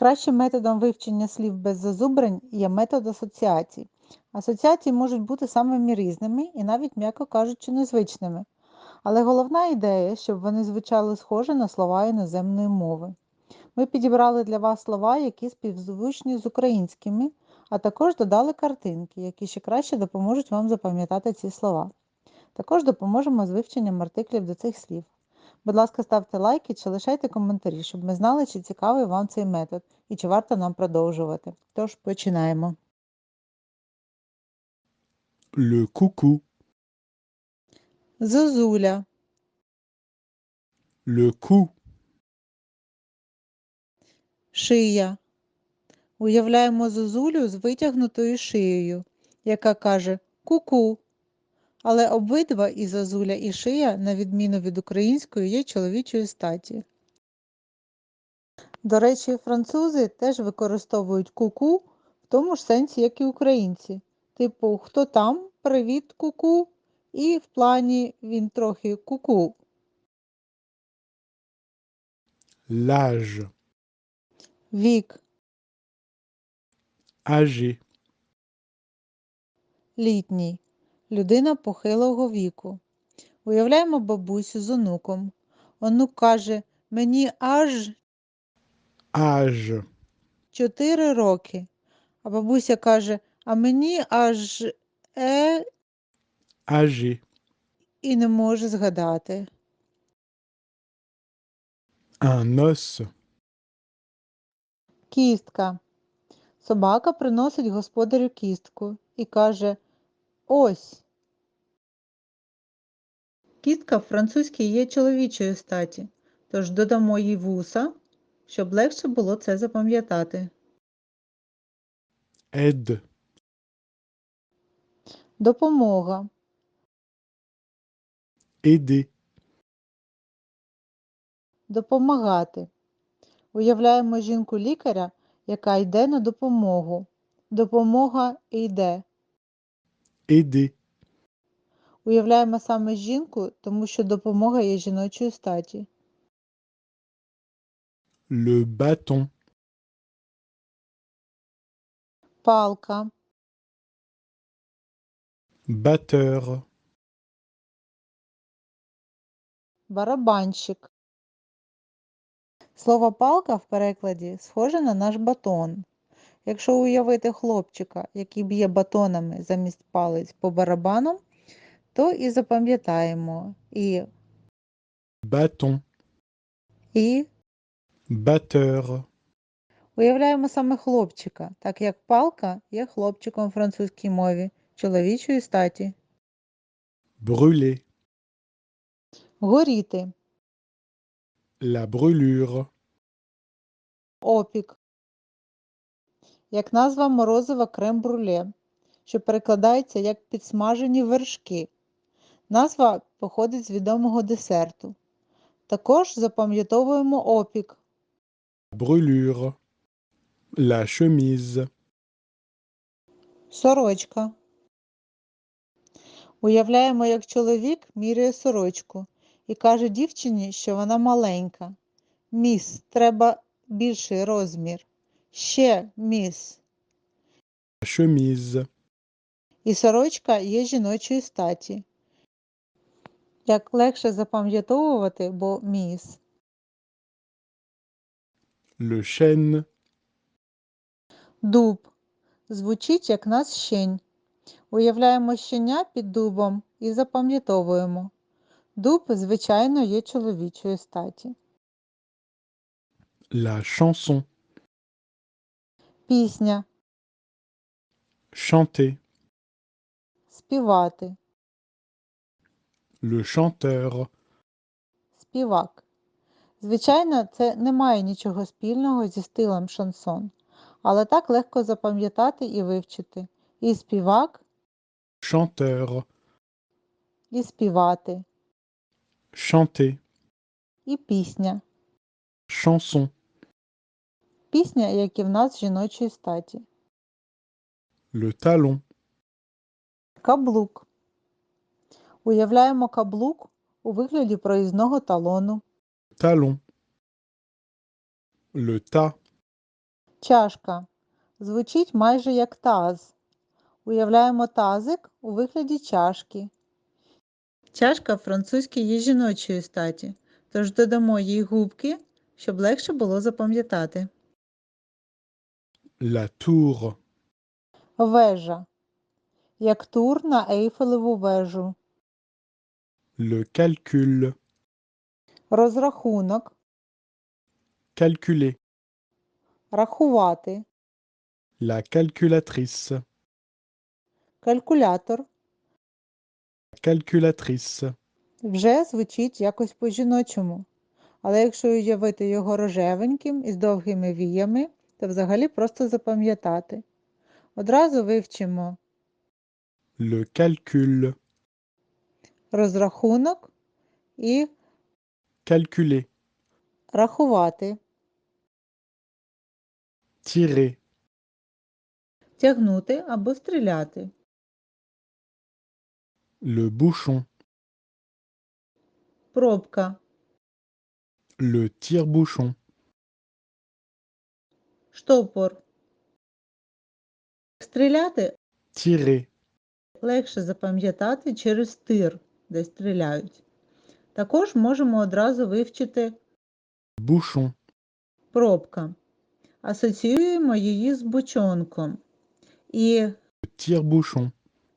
Кращим методом вивчення слів без зазубрень є метод асоціацій. Асоціації можуть бути самими різними і навіть, м'яко кажучи, незвичними. Але головна ідея, щоб вони звучали схоже на слова іноземної мови. Ми підібрали для вас слова, які співзвучні з українськими, а також додали картинки, які ще краще допоможуть вам запам'ятати ці слова. Також допоможемо з вивченням артиклів до цих слів. Будь ласка, ставте лайки чи лишайте коментарі, щоб ми знали, чи цікавий вам цей метод і чи варто нам продовжувати. Тож починаємо. Le coucou, Зозуля, le cou, шия. Уявляємо зозулю з витягнутою шиєю, яка каже ку-ку. Але обидва і зозуля, і шия, на відміну від української, є чоловічої статі. До речі, французи теж використовують ку-ку в тому ж сенсі, як і українці. Типу, хто там? Привіт, ку-ку. І в плані він трохи ку-ку. l'âge, Вік, âgé, літній, людина похилого віку. Уявляємо бабусю з онуком. Онук каже, мені аж âge, 4 роки. А бабуся каже, а мені аж е âgé, і не може згадати. un os, Кістка. Собака приносить господарю кістку і каже Ось. Кістка в французькій є чоловічої статі, тож додамо їй вуса, щоб легше було це запам'ятати. aide, Допомога. aider, Допомагати. Уявляємо жінку лікаря, яка йде на допомогу. Допомога йде. Aider, Уявляємо саме жінку, тому що допомога є жіночої статі. le bâton, Палка, batteur, барабанщик. Слово палка в перекладі схоже на наш батон. Якщо уявити хлопчика, який б'є батонами замість палець по барабанам, то і запам'ятаємо. І, bâton, і batteur, Уявляємо саме хлопчика, так як палка є хлопчиком у французькій мові чоловічої статі. brûler, Горіти, la brûlure, опік. Як назва морозива крем-бруле, що перекладається як підсмажені вершки. Назва походить з відомого десерту. Також запам'ятовуємо опік, brûlure, la chemise, сорочка. Уявляємо, як чоловік міряє сорочку і каже дівчині, що вона маленька. Міс, треба більший розмір. Ще міс. la chemise, І сорочка є жіночої статі. Як легше запам'ятовувати, бо міс. le chêne, Дуб. Звучить як нас щень. Уявляємо щеня під дубом і запам'ятовуємо. Дуб, звичайно, є чоловічої статі. la chanson, Пісня. chanter, Співати. le chanteur, Співак. Звичайно, це не має нічого спільного зі стилем шансон, але так легко запам'ятати і вивчити. І співак, chanteur, і співати, chanter, і пісня. chanson, Пісня, як і в нас жіночої статі. le talon, Каблук. Уявляємо каблук у вигляді проїзного талону. talon, le tas, Чашка звучить майже як таз. Уявляємо тазик у вигляді чашки. Чашка французькій є жіночої статі, тож додамо їй губки, щоб легше було запам'ятати. La tour. Вежа. Як тур на Ейфелеву вежу. Le calcul. Розрахунок. Calculer. Рахувати. La calculatrice. Калькулятор. Calculatrice. Вже звучить якось по-жіночому. Але якщо уявити його рожевеньким і з довгими віями, то взагалі просто запам'ятати. Одразу вивчимо Le calcul. розрахунок і Calculer. рахувати, Tirer. тягнути або стріляти, Le bouchon. пробка, Le tire-bouchon. Штопор. Стріляти Tirer. легше запам'ятати через тир, де стріляють. Також можемо одразу вивчити Bouchon. пробка. Асоціюємо її з бочонком і tire-bouchon.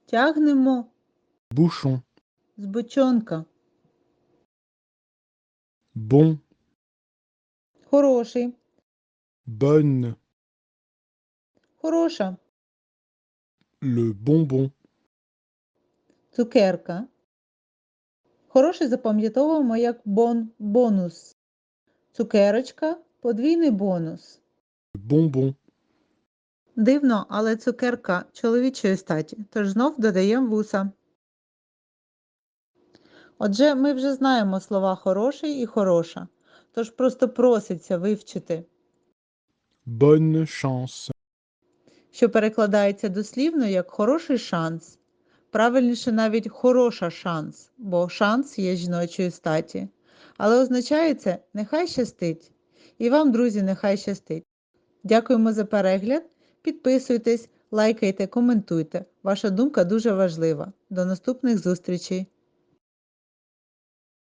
тягнемо Bouchon. з бочонка. Bon. Хороший, Bonne. хороша, Le bonbon. цукерка. Хороший запам'ятовуємо як бон бонус. Цукерочка подвійний бонус. Bonbon. Дивно, але цукерка чоловічої статі, тож знов додаємо вуса. Отже, ми вже знаємо слова хороший і хороша, тож просто проситься вивчити, Bonne chance. що перекладається дослівно як хороший шанс. Правильніше навіть хороша шанс, бо шанс є жіночої статі. Але означає це нехай щастить. І вам, друзі, нехай щастить. Дякуємо за перегляд. Підписуйтесь, лайкайте, коментуйте. Ваша думка дуже важлива. До наступних зустрічей!